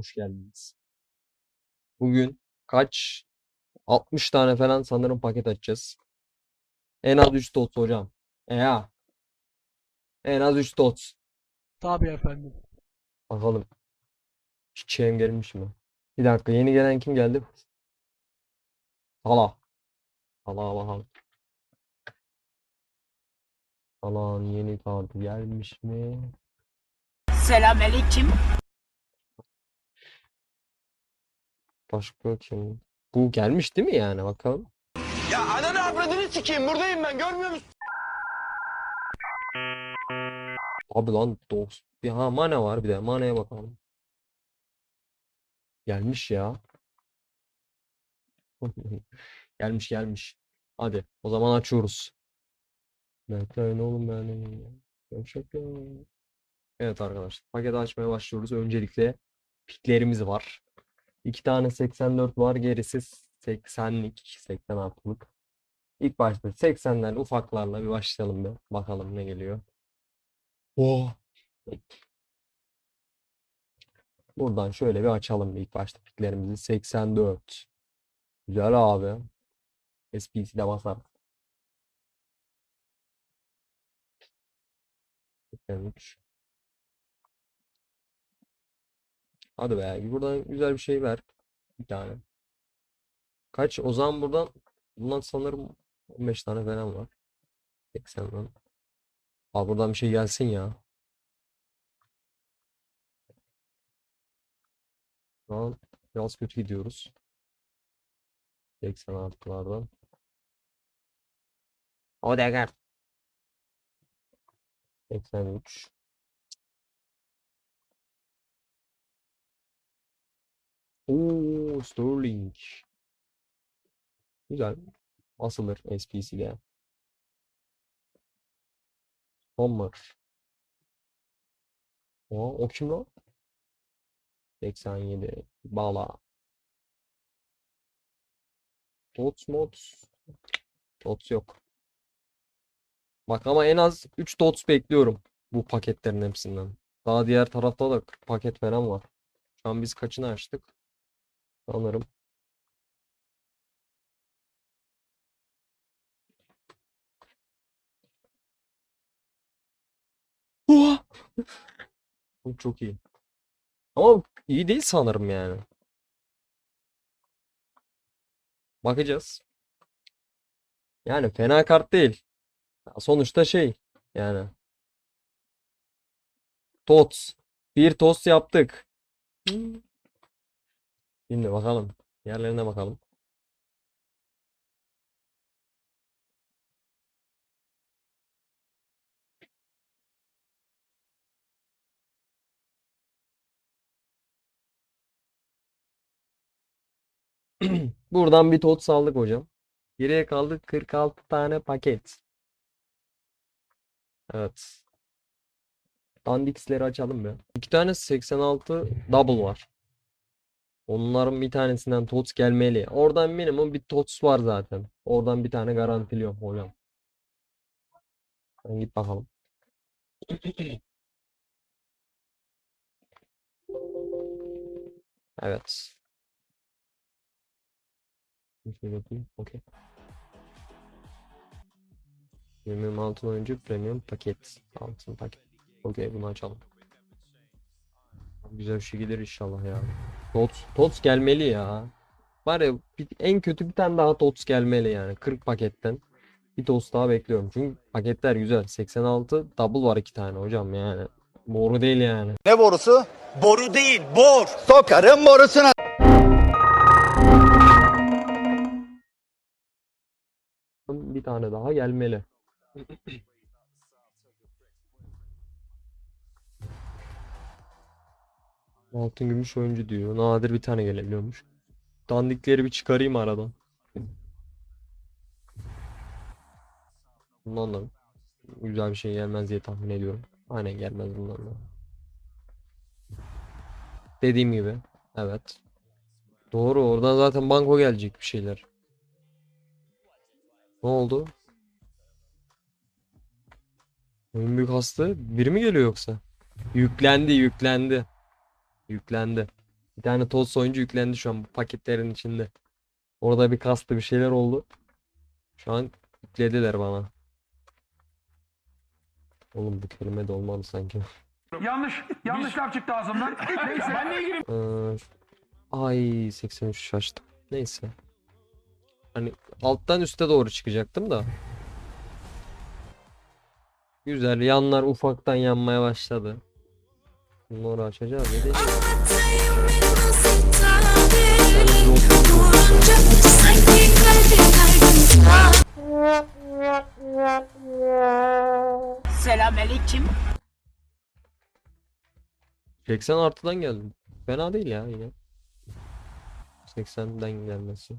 hoş geldiniz. Bugün kaç? 60 tane falan sanırım paket açacağız. En az 3 tot hocam. E ya. En az 3 tot. Tabii efendim. Bakalım. Çiçeğim gelmiş mi? Bir dakika yeni gelen kim geldi? Hala. Hala bakalım. Hala'nın yeni kartı gelmiş mi? Selamünaleyküm. Başka kim? Bu gelmiş değil mi yani bakalım. Ya ananı avradını sikeyim buradayım ben görmüyor musun? Abi lan dost. Bir ha mane var bir de maneye bakalım. Gelmiş ya. Gelmiş gelmiş. Hadi o zaman açıyoruz. Bekleyin oğlum beni. Yavşak ya. Evet arkadaşlar paketi açmaya başlıyoruz. Öncelikle piklerimiz var. İki tane 84 var gerisi 80'lik 86'lık. İlk başta 80'ler ufaklarla bir başlayalım bir. Bakalım ne geliyor. Oh. Buradan şöyle bir açalım ilk başta piklerimizi. 84. Güzel abi. SPC de basar. 83. Hadi be. Buradan güzel bir şey ver. Bir tane. Kaç? O zaman buradan bundan sanırım 15 tane falan var. 80'den. Abi buradan bir şey gelsin ya. Şu an biraz kötü gidiyoruz. 86'lardan. Odegaard. 83. Oo, Sterling. Güzel. Asılır SPC'de. Sommer. O, o kim lan? 87. Bala. Tots mods. Tots yok. Bak ama en az 3 Tots bekliyorum. Bu paketlerin hepsinden. Daha diğer tarafta da 40 paket falan var. Şu an biz kaçını açtık? Sanırım. Oha! Bu çok iyi. Ama iyi değil sanırım yani. Bakacağız. Yani fena kart değil. Sonuçta şey yani. Tots. Bir tost yaptık. Şimdi bakalım. Yerlerine bakalım. Buradan bir tot saldık hocam. Geriye kaldı 46 tane paket. Evet. Dandix'leri açalım bir. İki tane 86 double var. Onların bir tanesinden TOTS gelmeli. Oradan minimum bir TOTS var zaten. Oradan bir tane garantiliyorum hocam. Sen git bakalım. Evet. Bir şey bakayım. Okey. Premium altın oyuncu premium paket. Altın paket. Okey bunu açalım. Güzel bir şey gelir inşallah ya. TOTS, TOTS gelmeli ya. Var ya en kötü bir tane daha TOTS gelmeli yani. 40 paketten. Bir TOTS daha bekliyorum. Çünkü paketler güzel. 86 double var iki tane hocam yani. Boru değil yani. Ne borusu? Boru değil, bor. Sokarım borusuna. Bir tane daha gelmeli. Altın gümüş oyuncu diyor. Nadir bir tane gelebiliyormuş. Dandikleri bir çıkarayım aradan. Bundan da güzel bir şey gelmez diye tahmin ediyorum. Aynen gelmez bundan da. Dediğim gibi. Evet. Doğru oradan zaten banko gelecek bir şeyler. Ne oldu? Oyun büyük hastı. Biri mi geliyor yoksa? Yüklendi, yüklendi. Yüklendi. Bir tane toz oyuncu yüklendi şu an bu paketlerin içinde. Orada bir kastı bir şeyler oldu. Şu an yüklediler bana. Oğlum bu kelime de olmadı sanki. Yanlış, yanlış laf çıktı ağzımdan. Neyse ben Ee, ay 83 şaştım. Neyse. Hani alttan üste doğru çıkacaktım da. Güzel yanlar ufaktan yanmaya başladı. Bunları açacağız. Ne diyeceğiz? Selam aleyküm. 80 artıdan geldim. Fena değil ya yine. 80'den gelmesi.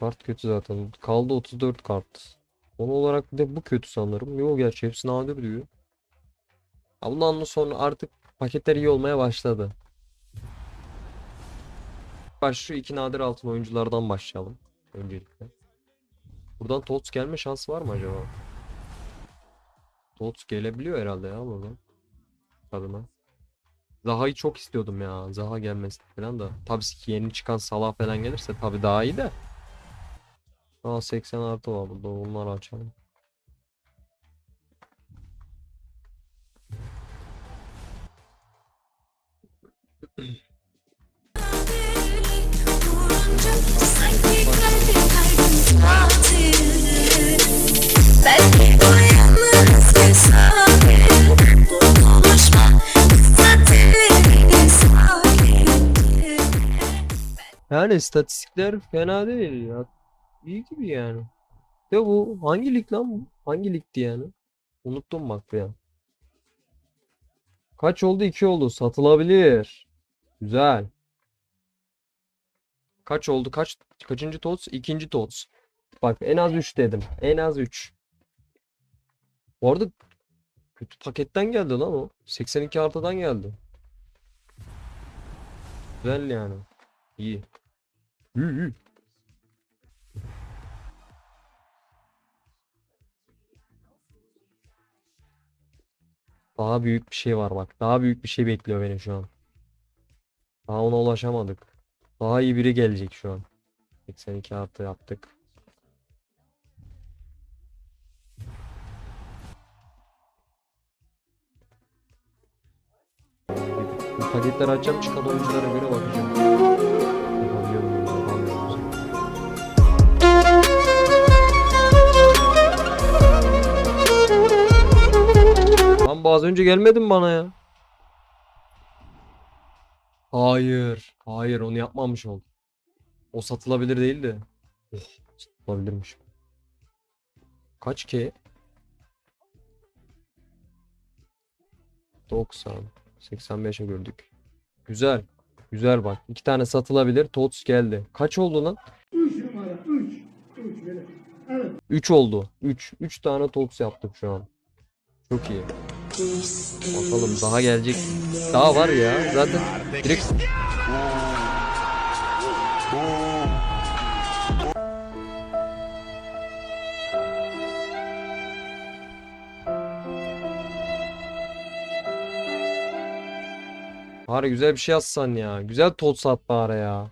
Kart kötü zaten. Kaldı 34 kart. Onu olarak de bu kötü sanırım. Yok gerçi hepsi nadir diyor. Ha, Bundan sonra artık paketler iyi olmaya başladı. Baş şu iki nadir altın oyunculardan başlayalım. Öncelikle. Buradan TOTS gelme şansı var mı acaba? TOTS gelebiliyor herhalde ya buradan adına. Zaha'yı çok istiyordum ya. Zaha gelmesi falan da. Tabii ki yeni çıkan Salah falan gelirse tabii daha iyi de. Aa 80 artı var burada. Onları açalım. Yani istatistikler fena değil ya. İyi gibi yani. De bu hangi lig lan? Hangi ligdi yani? Unuttum bak ya. Kaç oldu? 2 oldu. Satılabilir. Güzel. Kaç oldu? Kaç kaçıncı tots? İkinci tots. Bak en az 3 dedim. En az 3. Bu arada kötü paketten geldi lan o. 82 artıdan geldi. Güzel yani. İyi. İyi iyi. Daha büyük bir şey var bak. Daha büyük bir şey bekliyor beni şu an. Daha ona ulaşamadık. Daha iyi biri gelecek şu an. 82 artı yaptık. Bu paketleri açacağım çıkan oyunculara göre bakacağım. Lan bu az önce gelmedin bana ya? Hayır. Hayır onu yapmamış oldum. O satılabilir değildi. Oh, satılabilirmiş. Kaç ki? 90. 85'e gördük. Güzel. Güzel bak. İki tane satılabilir. TOTS geldi. Kaç oldu lan? 3 oldu. 3. 3 tane TOTS yaptık şu an. Çok iyi. Bakalım daha gelecek. Daha var ya. Zaten direkt Bari güzel bir şey yazsan ya. Güzel TOTS at bari ya.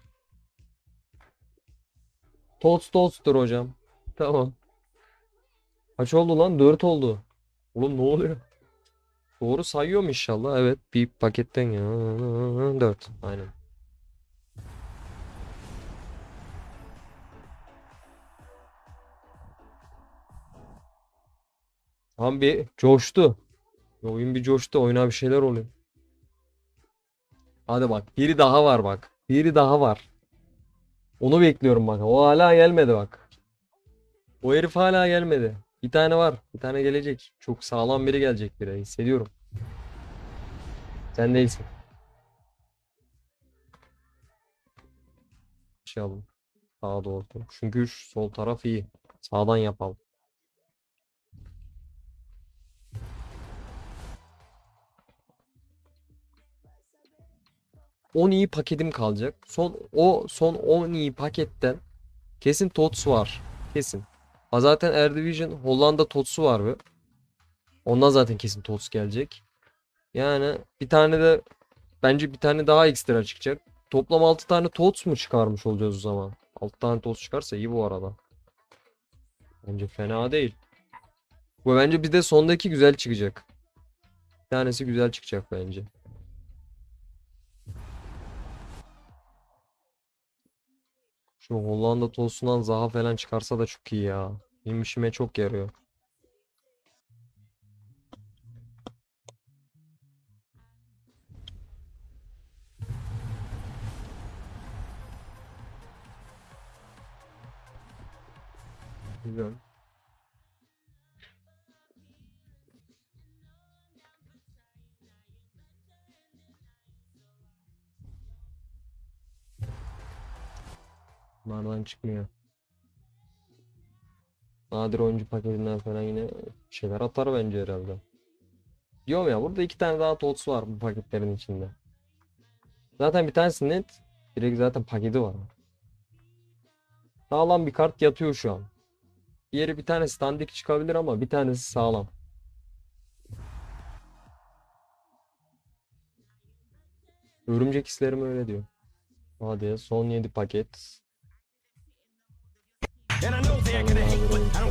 TOTS TOTS'tur hocam. Tamam. Kaç oldu lan? 4 oldu. Oğlum ne oluyor? Doğru sayıyorum inşallah. Evet bir paketten ya. 4. Aynen. Tam bir coştu. Oyun bir coştu. Oyuna bir şeyler oluyor. Hadi bak. Biri daha var bak. Biri daha var. Onu bekliyorum bak. O hala gelmedi bak. O herif hala gelmedi. Bir tane var. Bir tane gelecek. Çok sağlam biri gelecek biri. Hissediyorum. Sen değilsin. Şey alalım. Sağa doğru. Çünkü şu sol taraf iyi. Sağdan yapalım. On iyi paketim kalacak. Son o son 10 iyi paketten kesin TOTS var. Kesin. Ha zaten Air Division Hollanda TOTS'u var be. Ondan zaten kesin TOTS gelecek. Yani bir tane de bence bir tane daha ekstra çıkacak. Toplam 6 tane TOTS mu çıkarmış olacağız o zaman? 6 tane TOTS çıkarsa iyi bu arada. Bence fena değil. Bu bence bir de sondaki güzel çıkacak. Bir tanesi güzel çıkacak bence. Şu Hollanda tosundan Zaha falan çıkarsa da çok iyi ya. Benim işime çok yarıyor. Güzel. Bunlardan çıkmıyor. Nadir oyuncu paketinden falan yine şeyler atar bence herhalde. Diyorum ya burada iki tane daha TOTS var bu paketlerin içinde. Zaten bir tanesi net. Direkt zaten paketi var. Sağlam bir kart yatıyor şu an. Diğeri bir tane standik çıkabilir ama bir tanesi sağlam. Örümcek hislerim öyle diyor. Hadi son 7 paket.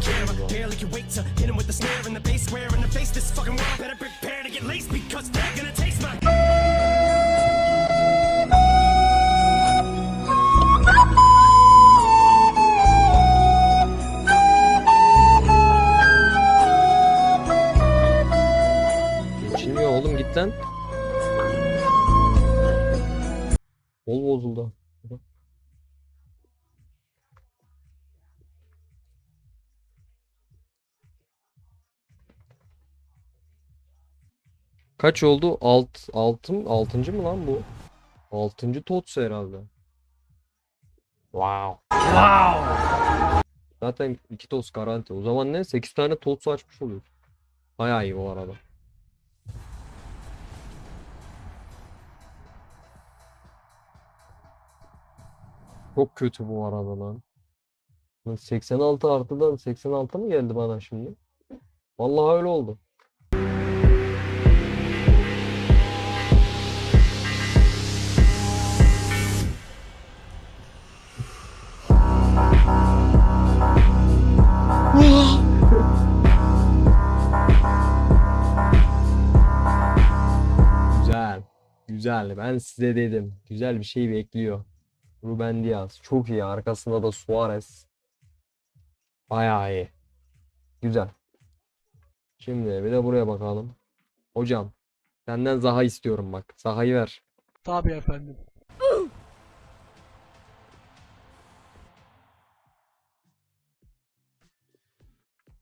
Care. I barely can wait to hit 'em with the snare and the bass square in the face. This fucking world better prepare to get laced because they're gonna taste my. Kaç oldu? Alt, altın, altıncı mı lan bu? Altıncı TOTS herhalde. Wow. Zaten iki TOTS garanti. O zaman ne? 8 tane TOTS açmış oluyor. Bayağı iyi bu arada. Çok kötü bu arada lan. Lan 86 artıdan 86 mı geldi bana şimdi? Vallahi öyle oldu. Güzel. Ben size dedim. Güzel bir şey bekliyor. Ruben Diaz. Çok iyi. Arkasında da Suarez. Bayağı iyi. Güzel. Şimdi bir de buraya bakalım. Hocam. Senden Zaha istiyorum bak. Zaha'yı ver. Tabii efendim.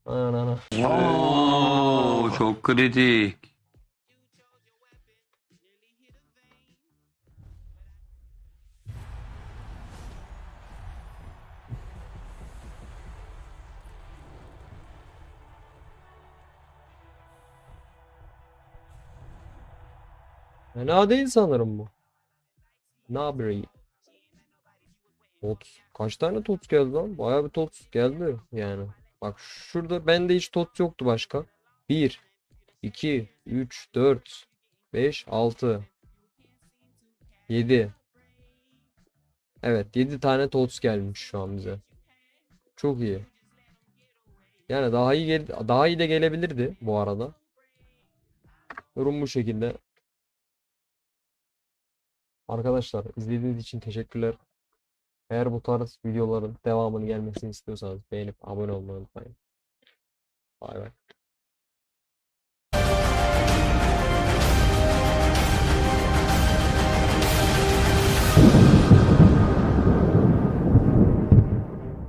Anana. Oo, çok kritik. Fena değil sanırım bu. Nabri. Tots. Kaç tane tots geldi lan? Bayağı bir tots geldi yani. Bak şurada bende hiç tots yoktu başka. 1 2 3 4 5 6 7 Evet 7 tane tots gelmiş şu an bize. Çok iyi. Yani daha iyi daha iyi de gelebilirdi bu arada. Durum bu şekilde. Arkadaşlar izlediğiniz için teşekkürler. Eğer bu tarz videoların devamını gelmesini istiyorsanız beğenip abone olmayı unutmayın. Bay bay.